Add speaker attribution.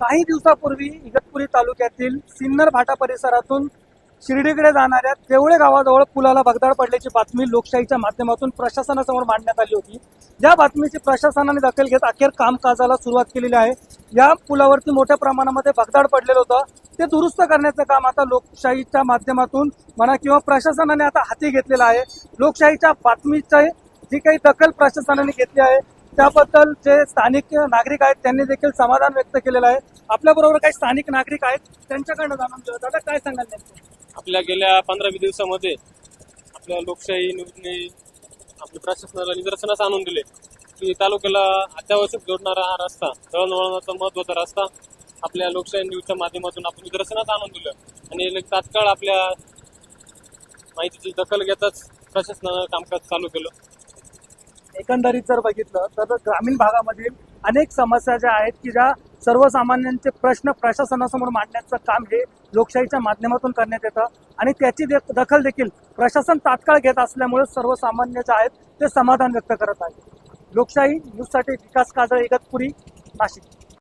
Speaker 1: काही दिवसापूर्वी इगतपुरी तालुक्यातील सिन्नर भाटा परिसरातून शिर्डीकडे जाणाऱ्या देवळे गावाजवळ पुलाला भगदाड पडल्याची बातमी लोकशाहीच्या माध्यमातून प्रशासनासमोर मांडण्यात आली होती. या बातमीची प्रशासनाने दखल घेत अखेर कामकाजाला सुरुवात केलेली आहे. या पुलावरती मोठ्या प्रमाणामध्ये भगदाड पडलेलं होतं. ते दुरुस्त करण्याचं काम आता लोकशाहीच्या माध्यमातून म्हणा किंवा प्रशासनाने आता हाती घेतलेलं आहे. लोकशाहीच्या बातमीचे जी काही दखल प्रशासनाने घेतली आहे त्याबद्दल जे स्थानिक नागरिक आहेत त्यांनी देखील समाधान व्यक्त केलेलं आहे. आपल्या बरोबर काही स्थानिक नागरिक आहेत त्यांच्याकडनं जाणून घेऊ दादा काय सांगाल नेमकं?
Speaker 2: आपल्या गेल्या पंधरा वीस दिवसामध्ये आपल्या लोकशाही न्यूजने आपल्या प्रशासनाला निदर्शनास आणून दिले की तालुक्याला अत्यावश्यक जोडणारा हा रस्ता दळणवळणाचा महत्त्वाचा रस्ता आपल्या लोकशाही न्यूजच्या माध्यमातून आपण निदर्शनास आणून दिलं. आणि तात्काळ आपल्या माहितीची दखल घेताच प्रशासनानं कामकाज चालू केलं.
Speaker 1: एकंदरीत जर बघितलं तर ग्रामीण भागामधील अनेक समस्या ज्या आहेत की ज्या सर्वसामान्यांचे प्रश्न प्रशासनासमोर मांडण्याचं काम हे लोकशाहीच्या माध्यमातून करण्यात येतं. आणि त्याची दखल देखील प्रशासन तात्काळ घेत असल्यामुळे सर्वसामान्य जे आहेत ते समाधान व्यक्त करत आहेत. लोकशाही न्यूजसाठी विकास काजळ इगतपुरी नाशिक.